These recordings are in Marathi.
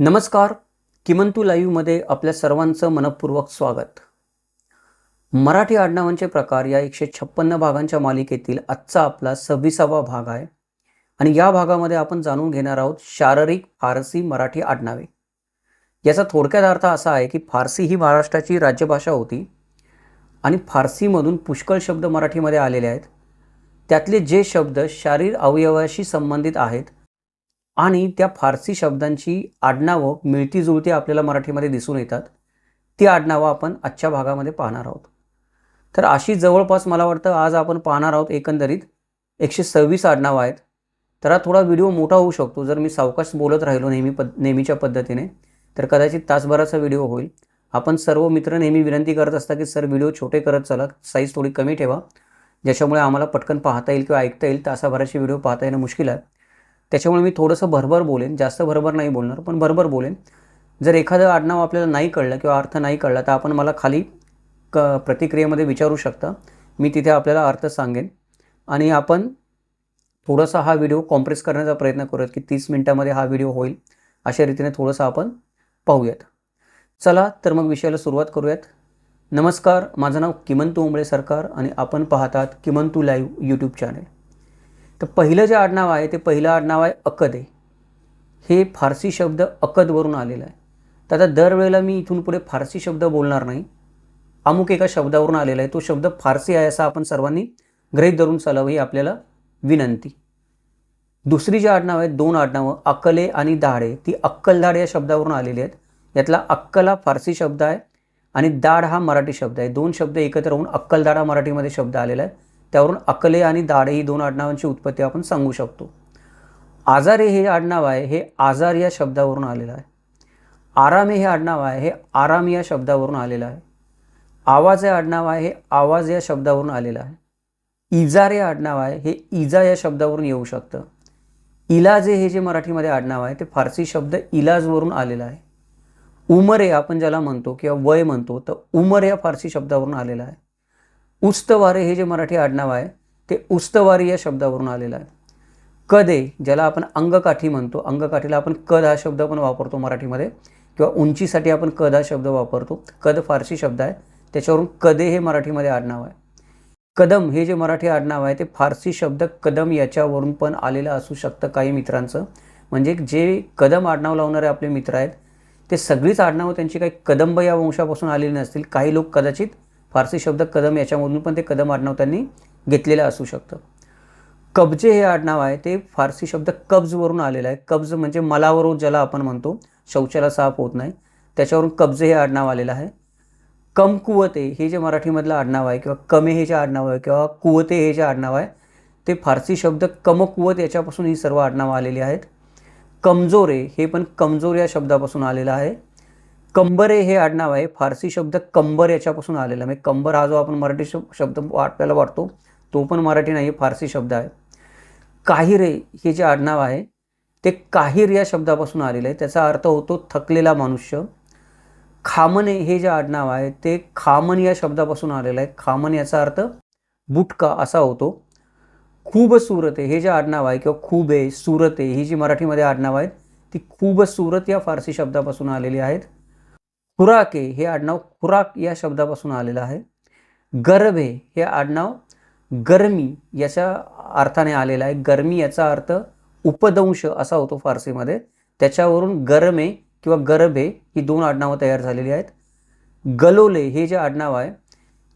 नमस्कार. किमंतू लाईव्हमध्ये आपल्या सर्वांचं मनपूर्वक स्वागत. मराठी आडनावांचे प्रकार या एकशे छप्पन्न भागांच्या मालिकेतील आजचा आपला सव्वीसावा भाग आहे. आणि या भागामध्ये आपण जाणून घेणार आहोत शारीरिक फारसी मराठी आडनावे. याचा थोडक्यात अर्थ असा आहे की फारसी ही महाराष्ट्राची राज्यभाषा होती. आणि फारसीमधून पुष्कळ शब्द मराठीमध्ये आलेले आहेत. त्यातले जे शब्द शारीर अवयवाशी संबंधित आहेत आणि त्या फारसी शब्दांची आडनावं मिळती जुळती आपल्याला मराठीमध्ये दिसून येतात. ती आडनावं आपण आजच्या भागामध्ये पाहणार आहोत. तर अशी जवळपास मला वाटतं आज आपण पाहणार आहोत एकंदरीत एकशे सव्वीस आडनावं आहेत. तर हा थोडा व्हिडिओ मोठा होऊ शकतो. जर मी सावकाश बोलत राहिलो नेहमी पद नेहमीच्या पद्धतीने तर कदाचित तासभराचा व्हिडिओ होईल. आपण सर्व मित्र नेहमी विनंती करत असता की सर व्हिडिओ छोटे करत चला साईज थोडी कमी ठेवा. ज्याच्यामुळे आम्हाला पटकन पाहता येईल किंवा ऐकता येईल तासाभराचे व्हिडिओ पाहता येणं मुश्किल आहे. त्याच्यामुळे मी थोडंसं भरभर बोलेन. जास्त भरभर नाही बोलणार पण भरभर बोलेन. जर एखादं आडनाव आपल्याला नाही कळलं किंवा अर्थ नाही कळला तर आपण मला खाली क प्रतिक्रियेमध्ये विचारू शकता. मी तिथे आपल्याला अर्थ सांगेन. आणि आपण थोडासा हा व्हिडिओ कॉम्प्रेस करण्याचा प्रयत्न करूयात की तीस मिनटामध्ये हा व्हिडिओ होईल. अशा रीतीने थोडंसं आपण पाहूयात. चला तर मग विषयाला सुरुवात करूयात. नमस्कार माझं नाव किमंतू उंबळे सरकार आणि आपण पाहतात किमंतू लाईव्ह यूट्यूब चॅनल तर पहिलं जे आडनाव आहे ते पहिलं आडनाव आहे अकदे हे फारसी शब्द अकदवरून आलेलं आहे. तर आता दरवेळेला मी इथून पुढे फारसी शब्द बोलणार नाही. अमुक एका शब्दावरून आलेला आहे. तो शब्द फारसी आहे असा आपण सर्वांनी ग्रहित धरून चालावं ही आपल्याला विनंती. दुसरी जी आडनावं आहेत दोन आडनावं अकले आणि दाढे. ती अक्कलदाड या शब्दावरून आलेली आहेत. यातला अक्कल हा फारसी शब्द आहे आणि दाढ हा मराठी शब्द आहे. दोन शब्द एकत्र होऊन अक्कलदाड हा मराठीमध्ये शब्द आलेला आहे. त्यावरून अकले आणि दाढे ही दोन आडनावांची उत्पत्ती आपण सांगू शकतो. आजारे हे आडनाव आहे हे आजार या शब्दावरून आलेलं आहे. आरामे हे आडनाव आहे हे आराम या शब्दावरून आलेलं आहे. आवाज हे आडनाव आहे हे आवाज या शब्दावरून आलेलं आहे. इजार हे आडनाव आहे हे इजा या शब्दावरून येऊ शकतं. इलाजे हे जे मराठीमध्ये आडनाव आहे ते फारसी शब्द इलाजवरून आलेलं आहे. उमरे आपण ज्याला म्हणतो किंवा वय म्हणतो तर उमर या फारसी शब्दावरून आलेला आहे. उस्तवारे हे जे मराठी आडनाव आहे ते उस्तवारी या शब्दावरून आलेलं आहे. कदे ज्याला आपण अंगकाठी म्हणतो अंगकाठीला आपण कद हा शब्द पण वापरतो मराठीमध्ये किंवा उंचीसाठी आपण कद हा शब्द वापरतो. कद फारसी शब्द आहे. त्याच्यावरून कदे हे मराठीमध्ये आडनाव आहे. कदम हे जे मराठी आडनाव आहे ते फारसी शब्द कदम याच्यावरून पण आलेलं असू शकतं काही मित्रांचं. म्हणजे जे कदम आडनाव लावणारे आपले मित्र आहेत ते सगळीच आडनावं त्यांची काही कदंब या वंशापासून आलेली नसतील. काही लोक कदाचित फारसी शब्द कदम याच्यामधून पण ते कदम आडनाव त्यांनी घेतलेलं असू शकतं. कब्जे हे आडनाव आहे ते फारसी शब्द कब्जवरून आलेलं आहे. कब्ज म्हणजे मलावरून ज्याला आपण म्हणतो. शौचाला साफ होत नाही. त्याच्यावरून कब्जे हे आडनाव आलेलं आहे. कमकुवते हे जे मराठीमधलं आडनाव आहे किंवा कमे हे जे आडनाव आहे किंवा कुवते हे जे आडनाव आहे ते फारसी शब्द कमकुवत याच्यापासून ही सर्व आडनावं आलेली आहेत. कमजोरे हे पण कमजोर या शब्दापासून आलेलं आहे. कंबरे हे आडनाव आहे. फारसी शब्द कंबर याच्यापासून आलेला म्हणजे कंबर हा जो आपण मराठी शब्द आपल्याला वाटतो तो पण मराठी नाही फारसी शब्द आहे. काहिरे हे जे आडनाव आहे ते काहिर या शब्दापासून आलेलं आहे. त्याचा अर्थ होतो थकलेला मनुष्य. खामने हे जे आडनाव आहे ते खामन या शब्दापासून आलेलं आहे. खामन याचा अर्थ बुटका असा होतो. खूब सुरते हे जे आडनाव आहे किंवा खूबे सुरते ही जी मराठीमध्ये आडनाव आहेत ती खूब सुरत या फारसी शब्दापासून आलेली आहेत. खुराके हे आडनाव खुराक या शब्दापासून आलेलं आहे. गर्भे हे आडनाव गरमी याच्या अर्थाने आलेलं आहे. गरमी याचा अर्थ उपदंश असा होतो फारसीमध्ये. त्याच्यावरून गरमे किंवा गरभे ही दोन आडनावं तयार झालेली आहेत. गलोले हे जे आडनाव आहे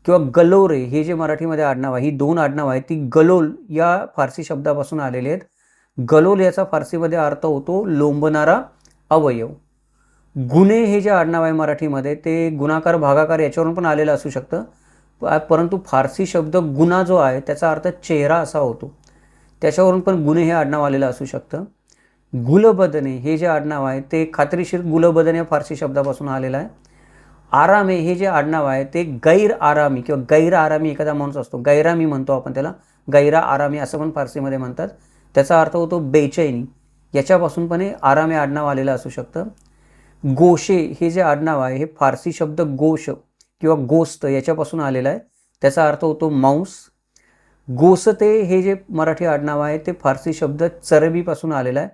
किंवा गलोरे हे जे मराठीमध्ये आडनाव आहे ही दोन आडनाव आहेत. ती गलोल या फारसी शब्दापासून आलेली आहेत. गलोल याचा फारसीमध्ये अर्थ होतो लोंबणारा अवयव. गुन्हे हे जे आडनाव आहे मराठीमध्ये ते गुणाकार भागाकार याच्यावरून पण आलेलं असू शकतं. परंतु फारसी शब्द गुन्हा जो आहे त्याचा अर्थ चेहरा असा होतो. त्याच्यावरून पण गुन्हे हे आडनाव आलेलं असू शकतं. गुलबदने हे जे आडनाव आहे ते खात्रीशीर गुलबदन या फारसी शब्दापासून आलेलं आहे. आरामे हे जे आडनाव आहे ते गैर आरामी किंवा गैर आरामी एखादा माणूस असतो गैरामी म्हणतो आपण त्याला. गैरा आरामी असं पण फारसीमध्ये म्हणतात. त्याचा अर्थ होतो बेचैनी. याच्यापासून पण हे आरामे आडनाव आलेलं असू शकतं. गोशे हे जे आडनाव आहे हे फारसी शब्द गोश किंवा गोस्त याच्यापासून आलेलं आहे. त्याचा अर्थ होतो मांस. गोसते हे जे मराठी आडनाव आहे ते फारसी शब्द चरबीपासून आलेलं आहे.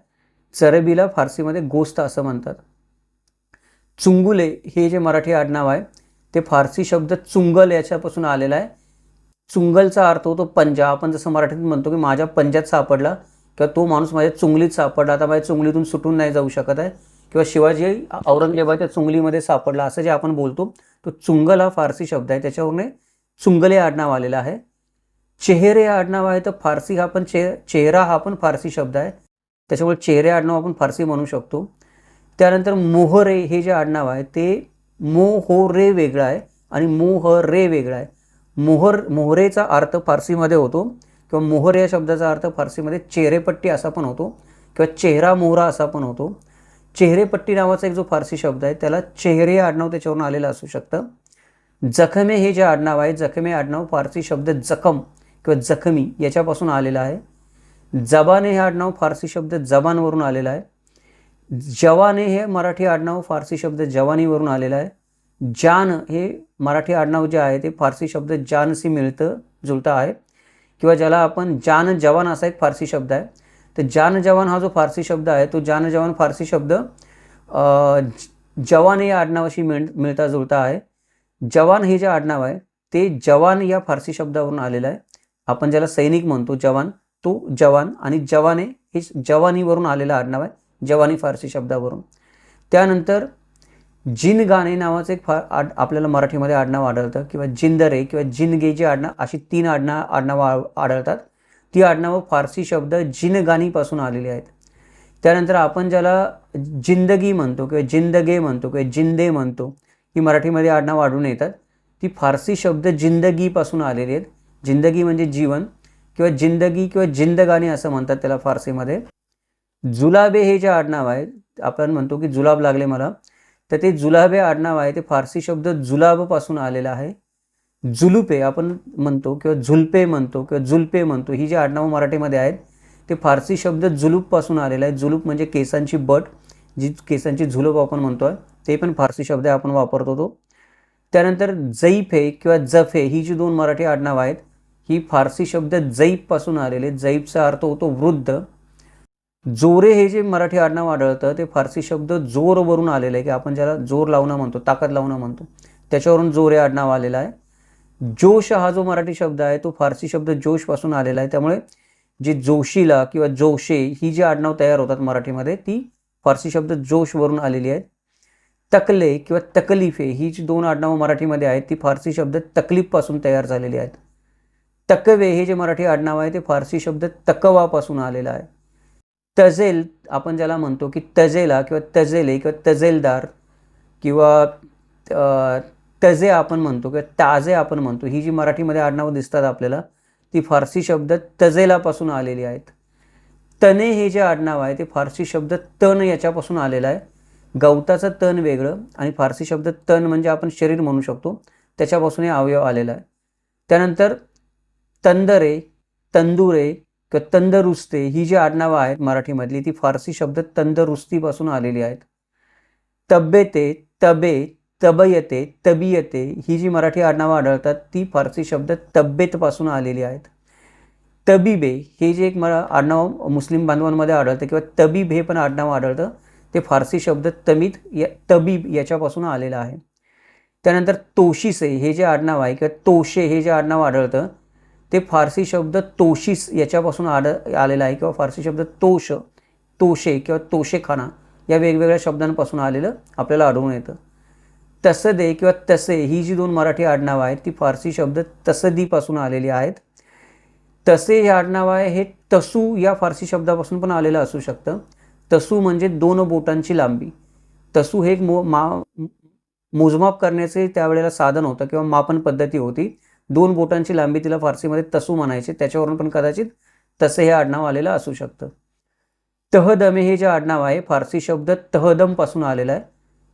चरबीला फारसीमध्ये गोस्त असं म्हणतात. चुंगुले हे जे मराठी आडनाव आहे ते फारसी शब्द चुंगल याच्यापासून आलेलं आहे. चुंगलचा अर्थ होतो पंजा. आपण जसं मराठीत म्हणतो की माझ्या पंजात सापडला किंवा तो माणूस माझ्या चुंगलीत सापडला. आता माझ्या चुंगलीतून सुटून नाही जाऊ शकत आहे. किंवा शिवाजी औरंगजेबाच्या चुंगलीमध्ये सापडला असं जे आपण बोलतो तो चुंगल हा फारसी शब्द आहे. त्याच्यावरून हे चुंगले आडनाव आलेलं आहे. चेहरे आडनाव आहे तर फारसी हा पण चे चेहरा हा पण फारसी शब्द आहे. त्याच्यामुळे चेहरे आडनाव आपण फारसी म्हणू शकतो. त्यानंतर मोहरे हे जे आडनाव आहे ते मोहोरे वेगळं आहे आणि मोहरे वेगळं आहे. मोहर मोहरेचा अर्थ फारसीमध्ये होतो किंवा मोहर या शब्दाचा अर्थ फारसीमध्ये चेहरेपट्टी असा पण होतो किंवा चेहरा मोहरा असा पण होतो. चेहरेपट्टी नावाचा एक जो फारसी शब्द आहे त्याला चेहरे आडनाव त्याच्यावरून आलेलं असू शकतं. जखमे हे जे आडनाव आहे जखमे आडनाव फारसी शब्द जखम किंवा जखमी याच्यापासून आलेला आहे. जबाने हे आडनाव फारसी शब्द जबानवरून आलेलं आहे. जवाने हे मराठी आडनाव फारसी शब्द जवानीवरून आलेलं आहे. जान हे मराठी आडनाव जे आहे ते फारसी शब्द जानशी मिळतं जुळतं आहे. किंवा ज्याला आपण जान जवान असा एक फारसी शब्द आहे. तर जान जवान हा जो फारसी शब्द आहे तो जान जवान फारसी शब्द जवान या आडनावाशी मिळ मिळता जुळता आहे. जवान हे जे आडनाव आहे ते जवान या फारसी शब्दावरून आलेलं आहे. आपण ज्याला सैनिक म्हणतो जवान तो जवान आणि जवाने हे जवानीवरून आलेलं आडनाव आहे जवानी फारसी शब्दावरून. त्यानंतर जिन गाणे नावाचं एक फार आड आपल्याला मराठीमध्ये आडनाव आढळतं किंवा जिंदरे किंवा जिनगे जे आडनाव अशी तीन आडना आडनावं आढळतात. ती आडनावं फारसी शब्द जिनगानीपासून आलेली आहेत. त्यानंतर आपण ज्याला जिंदगी म्हणतो किंवा जिंदगे म्हणतो किंवा जिंदे म्हणतो ही मराठीमध्ये आडनाव आढळून येतात. ती फारसी शब्द जिंदगीपासून आलेली आहेत. जिंदगी म्हणजे जीवन किंवा जिंदगी किंवा जिंदगानी असं म्हणतात त्याला फारसीमध्ये. जुलाबे हे जे आडनाव आहे आपण म्हणतो की जुलाब लागले मला तर ते जुलाबे आडनाव आहे ते फारसी शब्द जुलाबपासून आलेलं आहे. जुलुपे आपण म्हणतो किंवा झुलपे म्हणतो किंवा जुलपे म्हणतो ही जी आडनावं मराठीमध्ये आहेत ते फारसी शब्द जुलूपपासून आलेला आहे. जुलूप म्हणजे केसांची बट जी केसांची झुलूप आपण म्हणतो आहे ते पण फारसी शब्द आहे आपण वापरतो होतो त्यानंतर जैफे किंवा जफे ही जी दोन मराठी आडनावं आहेत ही फारसी शब्द जैबपासून आलेले. जैबचा अर्थ होतो वृद्ध. जोरे हे जे मराठी आडनाव आढळतं ते फारसी शब्द जोरवरून आलेलं आहे की आपण ज्याला जोर लावणं म्हणतो ताकद लावणं म्हणतो. त्याच्यावरून जोरे आडनाव आलेलं आहे. जोश हा जो मराठी शब्द आहे तो फारसी शब्द जोशपासून आलेला आहे. त्यामुळे जे जोशीला किंवा जोशे ही जी आडनाव तयार होतात मराठीमध्ये ती फारसी शब्द जोशवरून आलेली आहेत. तकले किंवा तकलीफे ही जी दोन आडनावं मराठीमध्ये आहेत ती फारसी शब्द तकलीफपासून तयार झालेली आहेत. तकवे हे जे मराठी आडनाव आहे ते फारसी शब्द तकवापासून आलेलं आहे. तजेल आपण ज्याला म्हणतो की तजेला किंवा तजेले किंवा तजेलदार किंवा तजे आपण म्हणतो किंवा ताजे आपण म्हणतो. ही जी मराठीमध्ये आडनावं दिसतात आपल्याला ती फारसी शब्द तजेलापासून आलेली आहेत. तने हे जे आडनाव आहे ते फारसी शब्द तण याच्यापासून आलेलं आहे. गवताचं तण वेगळं आणि फारसी शब्द तण म्हणजे आपण शरीर म्हणू शकतो. त्याच्यापासून हे अवयव आलेला आहे. त्यानंतर तंदरे तंदुरे किंवा तंदरुस्ते ही जी आडनावं आहेत मराठीमधली ती फारसी शब्द तंदरुस्तीपासून आलेली आहेत. तब्येते तबे तबयते तबियते ही जी मराठी आडनावं आढळतात ती फारसी शब्द तब्येतपासून आलेली आहेत. तबीबे हे जे एक मला आडनाव मुस्लिम बांधवांमध्ये आढळतं किंवा तबीब हे पण आडनाव आढळतं ते फारसी शब्द तमीत या तबीब याच्यापासून आलेलं आहे. त्यानंतर तोशिसे हे जे आडनाव आहे किंवा तोशे हे जे आडनाव आढळतं ते फारसी शब्द तोशिस याच्यापासून आढ आलेलं आहे किंवा फारसी शब्द तोश तोशे किंवा तोशेखाना या वेगवेगळ्या शब्दांपासून आलेलं आपल्याला आढळून येतं. तसदे किंवा तसे ही जी दोन मराठी आडनावं आहेत ती फारसी शब्द तसदीपासून आलेली आहेत. तसे हे आडनाव आहे हे तसू या फारसी शब्दापासून पण आलेलं असू शकतं. तसू म्हणजे दोन बोटांची लांबी. तसू हे एक मो मा मोजमाप करण्याचे त्यावेळेला साधन होतं किंवा मापन पद्धती होती. दोन बोटांची लांबी तिला फारसीमध्ये तसू म्हणायचे. त्याच्यावरून पण कदाचित तसे हे आडनाव आलेलं असू शकतं. तहदमे हे जे आडनाव आहे फारसी शब्द तहदमपासून आलेलं आहे.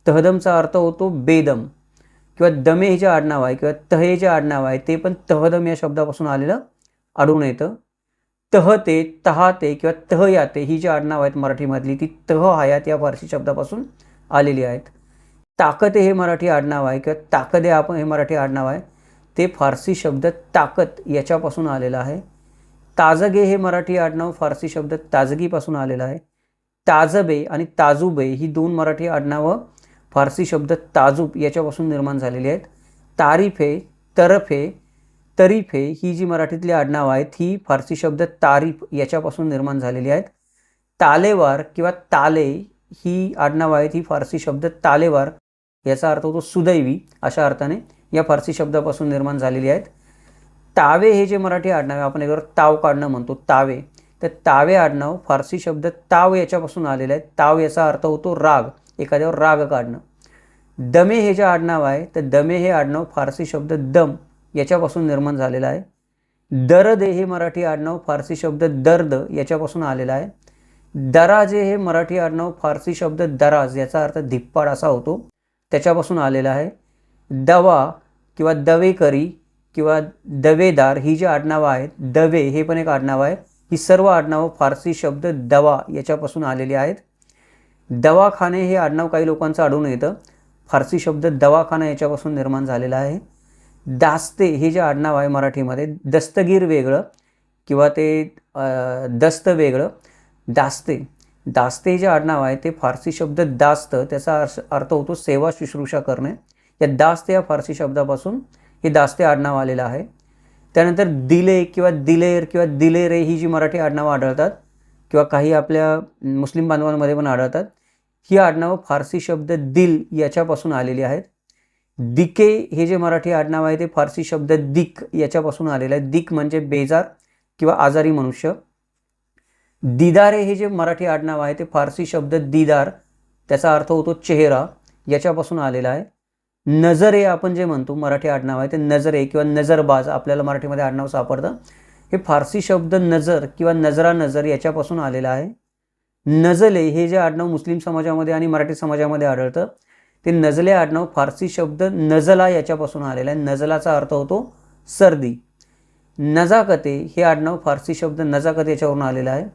तहदमचा अर्थ होतो बेदम किंवा दमे हे जे आडनाव आहे किंवा तहे जे आडनाव आहे ते पण तहदम या शब्दापासून आलेलं आढळून येतं. तहते तहाते किंवा तहयाते ही जी आडनाव आहेत मराठीमधली ती तह हयात या फारसी शब्दापासून आलेली आहेत. ताकते हे मराठी आडनाव आहे किंवा ताकदे आपण हे मराठी आडनाव आहे ते फारसी शब्द ताकद याच्यापासून आलेलं आहे. ताजगे हे मराठी आडनाव फारसी शब्द ताजगीपासून आलेलं आहे. ताजबे आणि ताजुबे ही दोन मराठी आडनावं फारसी शब्द ताजूब याच्यापासून निर्माण झालेली आहेत. तारीफे तरफे तरीफे ही जी मराठीतली आडनावं आहेत ही फारसी शब्द तारीफ याच्यापासून निर्माण झालेली आहेत. तालेवार किंवा ताले ही आडनावं आहेत ही फारसी शब्द तालेवार याचा अर्थ होतो सुदैवी अशा अर्थाने या फारसी शब्दापासून निर्माण झालेली आहेत. तावे हे जे मराठी आडनाव आहे आपण यावर ताव काढणं म्हणतो तावे. तर तावे आडनाव फारसी शब्द ताव याच्यापासून आलेलं आहे. ताव याचा अर्थ होतो राग. एखाद्यावर राग काढणं. दमे हे जे आडनाव आहे तर दमे हे आडनाव फारसी शब्द दम याच्यापासून निर्माण झालेलं आहे. दर्द हे मराठी आडनाव फारसी शब्द दर्द याच्यापासून आलेलं आहे. दराजे हे मराठी आडनाव फारसी शब्द दराज याचा अर्थ धिप्पाड असा होतो. त्याच्यापासून आलेला आहे. दवा किंवा दवेकरी किंवा दवेदार ही जी आडनावं आहेत दवे हे पण एक आडनाव आहे. ही सर्व आडनावं फारसी शब्द दवा याच्यापासून आलेली आहेत. दवाखाने हे आडनाव काही लोकांचं आढळून येतं. फारसी शब्द दवाखाना याच्यापासून निर्माण झालेला आहे. दास्ते हे जे आडनाव आहे मराठीमध्ये दस्तगीर वेगळं किंवा ते दस्त वेगळं. दास्ते दास्ते जे आडनाव आहे ते फारसी शब्द दास्त त्याचा अर्थ अर्थ होतो सेवा शुश्रूषा करणे. या दास्त या फारसी शब्दापासून हे दास्ते आडनाव आलेलं आहे. त्यानंतर दिले किंवा दिलेर किंवा दिलेरे ही जी मराठी आडनावं आढळतात किंवा काही आपल्या मुस्लिम बांधवांमध्ये पण आढळतात. ही आडनावं फारसी शब्द दिल याच्यापासून आलेली आहेत. दिके हे जे मराठी आडनाव आहे ते फारसी शब्द दिक याच्यापासून आलेलं आहे. दिक म्हणजे बेजार किंवा आजारी मनुष्य. दिदारे हे जे मराठी आडनाव आहे ते फारसी शब्द दिदार त्याचा अर्थ होतो चेहरा याच्यापासून आलेला आहे. नजरे आपण जे म्हणतो मराठी आडनाव आहे ते नजरे किंवा नजरबाज आपल्याला मराठीमध्ये आडनाव सापडतं. हे फारसी शब्द नजर किंवा नजरा नजर याच्यापासून आलेलं आहे. नजले हे जे आडनाव मुस्लिम समाजामध्ये आणि मराठी समाजामध्ये आढळतं ते नजले आडनाव फारसी शब्द नजला याच्यापासून आलेलं आहे. नजलाचा अर्थ होतो सर्दी. नजाकते हे आडनाव फारसी शब्द नजाकत याच्यावरून आलेलं आहे.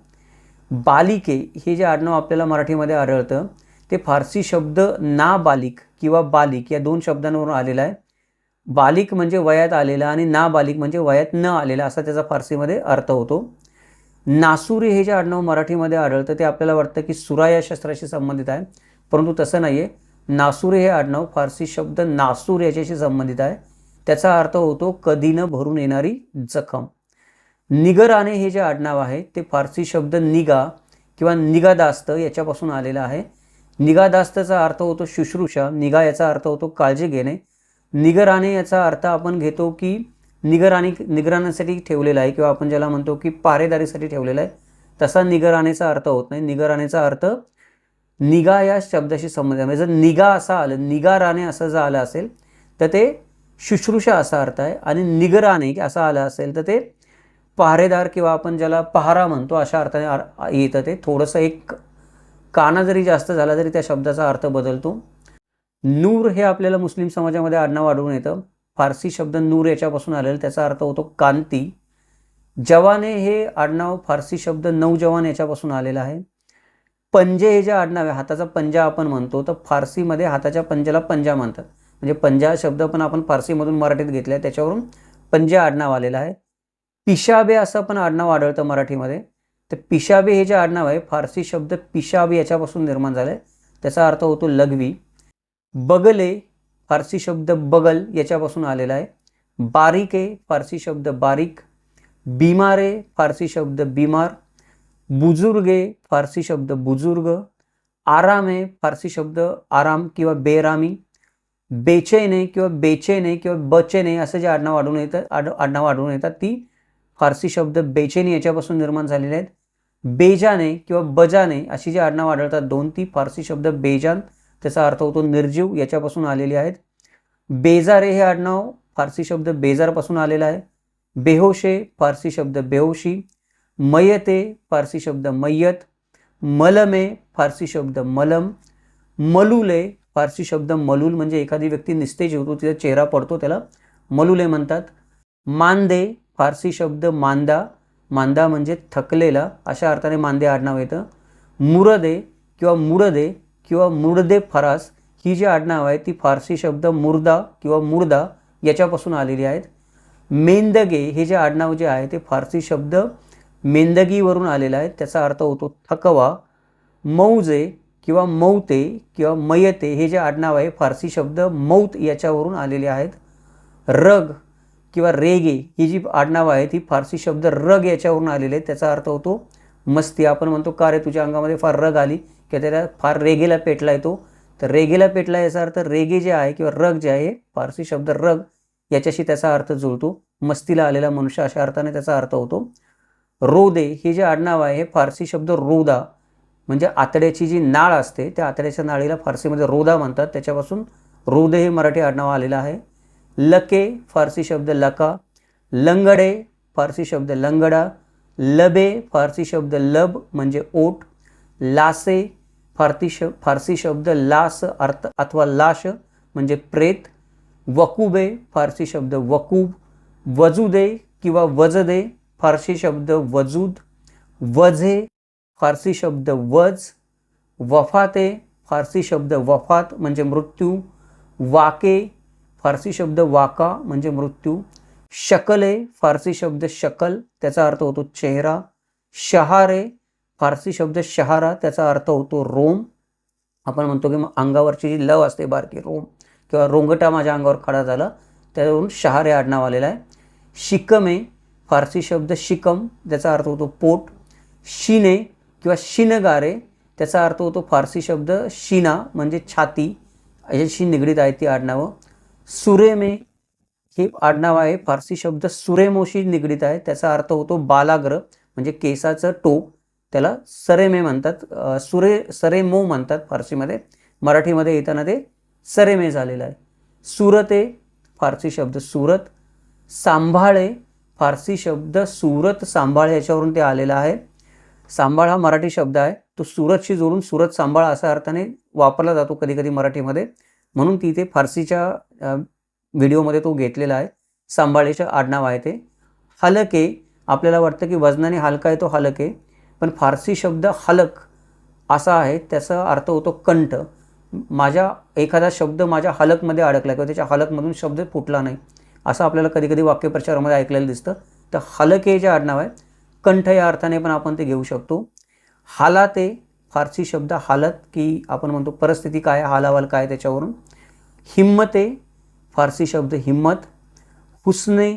बालिके हे जे आडनाव आपल्याला मराठीमध्ये आढळतं ते फारसी शब्द नाबालिक किंवा बालिक या दोन शब्दांवरून आलेलं आहे. बालिक म्हणजे वयात आलेला आणि नाबालिक म्हणजे वयात न आलेला असा त्याचा फारसीमध्ये अर्थ होतो. नासुरी हे जे आडनाव मराठीमध्ये आढळतं ते आपल्याला वाटतं की सुरा या शस्त्राशी संबंधित आहे. परंतु तसं नाही आहे नासुरी हे आडनाव फारसी शब्द नासूर याच्याशी संबंधित आहे. त्याचा अर्थ होतो कधी न भरून येणारी जखम. निगराने हे जे आडनाव आहे ते फारसी शब्द निगा किंवा निगादास्त याच्यापासून आलेलं आहे. निगादास्तचा अर्थ होतो शुश्रूषा निगा याचा अर्थ होतो काळजी घेणे. निगराने याचा अर्थ आपण घेतो की निगराणी निगराण्यासाठी ठेवलेला आहे किंवा आपण ज्याला म्हणतो की पारेदारीसाठी ठेवलेला आहे तसा निगराणेचा अर्थ होत नाही. निगराणेचा अर्थ निगा या शब्दाशी संबंधित आहे. म्हणजे जर निगा असा आलं निगाराने असं जर आलं असेल तर ते शुश्रूषा असा अर्थ आहे आणि निगराने असं आलं असेल तर ते पहारेदार किंवा आपण ज्याला पहारा म्हणतो अशा अर्थाने येतं. ते थोडंसं एक काना जरी जास्त झाला तरी त्या शब्दाचा अर्थ बदलतो. नूर हे आपल्याला मुस्लिम समाजामध्ये आडनाव आढळून येतं. फारसी शब्द नूर याच्यापासून आलेला त्याचा अर्थ होतो कांती. जवाने हे आडनाव फारसी शब्द नौजवान याच्यापासून आलेलं आहे. पंजे हे जे आडनाव आहे हाताचा पंजा आपण म्हणतो तर फारसीमध्ये हाताच्या पंजाला पंजा म्हणतात. म्हणजे पंजा हा शब्द पण आपण फारसीमधून मराठीत घेतला आहे त्याच्यावरून पंजे आडनाव आलेलं आहे. पिशाबे असं पण आडनाव आढळतं मराठीमध्ये. तर पिशाबे हे जे आडनाव आहे फारसी शब्द पिशाबे याच्यापासून निर्माण झालं आहे त्याचा अर्थ होतो लघवी. बगले फारसी शब्द बगल याच्यापासून आलेला आहे. बारीके फारसी शब्द बारीक. बिमारे फारसी शब्द बिमार. बुजुर्गे फारसी शब्द बुजुर्ग. आरामे फारसी शब्द आराम किंवा बेरामी. बेचैने किंवा बेचैने किंवा बचेने असं जे आडनाव आढळून येतं आड आडनाव आढळून येतात ती फारसी शब्द बेचैनी याच्यापासून निर्माण झालेले आहेत. बेजाने किंवा बजाने अशी जी आडनाव आढळतात दोन ती फारसी शब्द बेजान त्याचा अर्थ होतो निर्जीव याच्यापासून आलेले आहेत. बेजारे हे आडनाव फारसी शब्द बेजारपासून आलेला आहे. बेहोशे फारसी शब्द बेहोशी. मयते फारसी शब्द मय्यत. मलमे फारसी शब्द मलम. मलुले फारसी शब्द मलूल म्हणजे एखादी व्यक्ती निस्तेज होतो तिचा चेहरा पडतो त्याला मलुले म्हणतात. मांदे फारसी शब्द मांदा. मांदा म्हणजे थकलेला अशा अर्थाने मांदे आडनाव येतं. मुरदे किंवा मुरदे किंवा मुर्दे फरास ही जी आडनाव आहे ती फारसी शब्द मुर्दा किंवा मुर्दा याच्यापासून आलेली आहेत. मेंदगे हे जे आडनाव जे आहे ते फारसी शब्द मेंदगीवरून आलेलं आहे. त्याचा अर्थ होतो थकवा मौजे किंवा मौते किंवा मयते हे जे आडनाव आहे फारसी शब्द मौत याच्यावरून आलेले आहेत. रग किंवा रेगे ही जी आडनावं आहे ती फारसी शब्द रग याच्यावरून आलेले आहेत. त्याचा अर्थ होतो मस्ती. आपण म्हणतो का रे तुझ्या अंगामध्ये फार रग आली? किंवा त्याला फार रेगेला पेटला येतो तर रेगेला पेटला याचा अर्थ रेगे जे आहे किंवा रग जे आहे फारसी शब्द रग याच्याशी त्याचा अर्थ जुळतो. मस्तीला आलेला मनुष्य अशा अर्थाने त्याचा अर्थ होतो. रोदे हे जे आडनाव आहे हे फारसी शब्द रोदा म्हणजे आतड्याची जी नाळ असते त्या आतड्याच्या नाळीला फारसीमध्ये रोदा म्हणतात. त्याच्यापासून रोदे हे मराठी आडनाव आलेलं आहे. लके फारसी शब्द लका. लंगडे फारसी शब्द लंगडा. लबे फारसी शब्द लब म्हणजे ओट लासे फारती श फारसी शब्द लास अर्थ अथवा लाश म्हणजे प्रेत वकुबे फारसी शब्द वकूब वजुदे किंवा वजदे फारसी शब्द वजूद वझे फारसी शब्द वज वफाते फारसी शब्द वफात म्हणजे मृत्यू वाके फारसी शब्द वाका म्हणजे मृत्यू शकले फारसी शब्द शकल त्याचा अर्थ होतो चेहरा शहारे फारसी शब्द शहारा त्याचा अर्थ होतो रोम. आपण म्हणतो की मग अंगावरची जी लव असते बारकी रोम. किंवा रोंगटा माझ्या अंगावर खडा झाला त्यावरून शहारे आडनाव आलेलं आहे. शिकमे फारसी शब्द शिकम त्याचा अर्थ होतो पोट. शिने किंवा शिनगारे त्याचा अर्थ होतो फारसी शब्द शिना म्हणजे छाती. याच्याशी निगडीत आहे ती आडनावं. सुरेमे हे आडनाव आहे. फारसी शब्द सुरेमोशी निगडीत आहे. त्याचा अर्थ होतो बालाग्र म्हणजे केसाचं टोक. त्याला सरेमे म्हणतात सुरे सरेमो म्हणतात फारसीमध्ये. मराठीमध्ये येताना ते सरेमे झालेलं आहे. सुरते फारसी शब्द सुरत. सांभाळे फारसी शब्द सुरत सांभाळ याच्यावरून ते आलेला आहे. सांभाळ हा मराठी शब्द आहे. तो सुरतशी जोडून सुरत सांभाळ असा अर्थाने वापरला जातो कधी कधी मराठीमध्ये. म्हणून तिथे फारसीच्या व्हिडिओमध्ये तो घेतलेला आहे. सांभाळेचं आडनाव आहे ते. हलके आपल्याला वाटतं की वजनाने हलका आहे तो हलके. पण फारसी शब्द हलक असा आहे त्याचा अर्थ होतो कंठ. माझ्या एखादा शब्द माझ्या हलकमध्ये अडकला किंवा त्याच्या हलकमधून शब्द फुटला नाही असं आपल्याला कधी कधी वाक्यप्रचारामध्ये ऐकलेलं दिसतं. तर हलक हे जे आडनाव आहे कंठ या अर्थाने पण आपण ते घेऊ शकतो. हाला ते फारसी शब्द हालत की आपण म्हणतो परिस्थिती काय आहे, हालावाल काय त्याच्यावरून. हिम्मते फारसी शब्द हिम्मत हुसने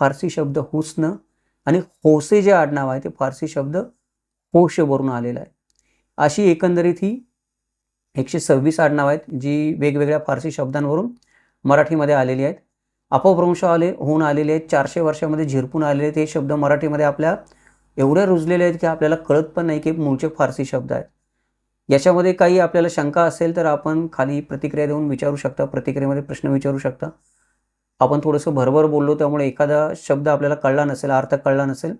फारसी शब्द हुस्न आणि होसे जे आडनाव आहे ते फारसी शब्द होशवरून आलेला आहे. अशी एकंदरीत ही एकशे सव्वीस आडनाव आहेत जी वेगवेगळ्या फारसी शब्दांवरून मराठीमध्ये आलेली आहेत. अपभ्रंश आले होऊन आलेले आहेत चारशे वर्षामध्ये झिरपून आलेले आहेत. हे शब्द मराठीमध्ये आपल्या एवढे रुजलेले आहेत की आपल्याला कळत पण नाही की मूळचे फारसी शब्द आहेत. याच्यामध्ये काही आपल्याला शंका असेल तर आपण खाली प्रतिक्रिया देऊन विचारू शकता प्रतिक्रियेमध्ये प्रश्न विचारू शकता. आपण थोडंसं भरभर बोललो त्यामुळे एखादा शब्द आपल्याला कळला नसेल अर्थ कळला नसेल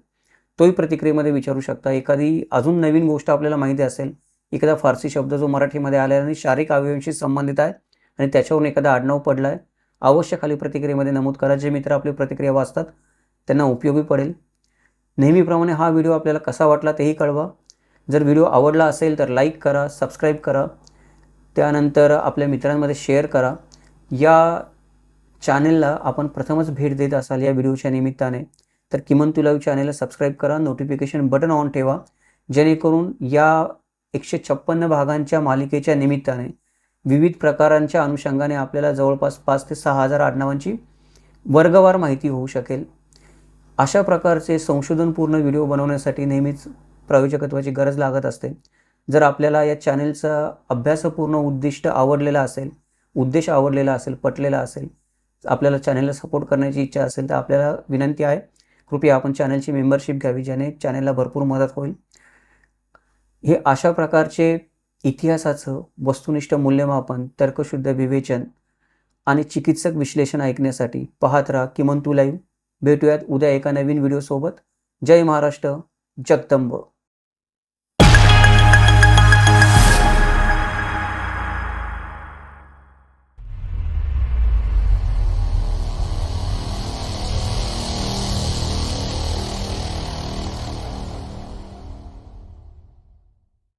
तोही प्रतिक्रियेमध्ये विचारू शकता. एखादी अजून नवीन गोष्ट आपल्याला माहिती असेल एखादा फारसी शब्द जो मराठीमध्ये आला आणि शारीरिक अवयवांशी संबंधित आहे आणि त्याच्यावरून एखादा आडनाव पडला आहे अवश्य खाली प्रतिक्रियेमध्ये नमूद करा. जे मित्र आपली प्रतिक्रिया वाचतात त्यांना उपयोगी पडेल. नेहमीप्रमाणे हा व्हिडिओ आपल्याला कसा वाटला तेही कळवा. जर व्हिडिओ आवडला असेल तर लाईक करा सबस्क्राईब करा. त्यानंतर आपल्या मित्रांमध्ये शेअर करा. या चॅनेलला आपण प्रथमच भेट देत असाल या व्हिडिओच्या निमित्ताने. तर किमान तुला चॅनलला चॅनेलला सबस्क्राईब करा नोटिफिकेशन बटन ऑन ठेवा जेणेकरून या एकशे छप्पन्न भागांच्या मालिकेच्या निमित्ताने विविध प्रकारांच्या अनुषंगाने आपल्याला जवळपास पाच ते सहा हजार आडनावांची वर्गवार माहिती होऊ शकेल. अशा प्रकारचे संशोधनपूर्ण व्हिडिओ बनवण्यासाठी नेहमीच प्रायोजकत्वाची गरज लागत असते. जर आपल्याला या चॅनेलचा अभ्यासपूर्ण उद्दिष्ट आवडलेला असेल उद्देश आवडलेला असेल पटलेला असेल आपल्याला चॅनेलला सपोर्ट करण्याची इच्छा असेल तर आपल्याला विनंती आहे कृपया आपण चॅनलची मेंबरशिप घ्यावी ज्याने चॅनलला भरपूर मदत होईल. हे अशा प्रकारचे इतिहासाचं वस्तुनिष्ठ मूल्यमापन तर्कशुद्ध विवेचन आणि चिकित्सक विश्लेषण ऐकण्यासाठी पाहत राहा किमान तू लाईव्ह. भेटूयात उद्या एका नवीन व्हिडिओसोबत. जय महाराष्ट्र जगदंब.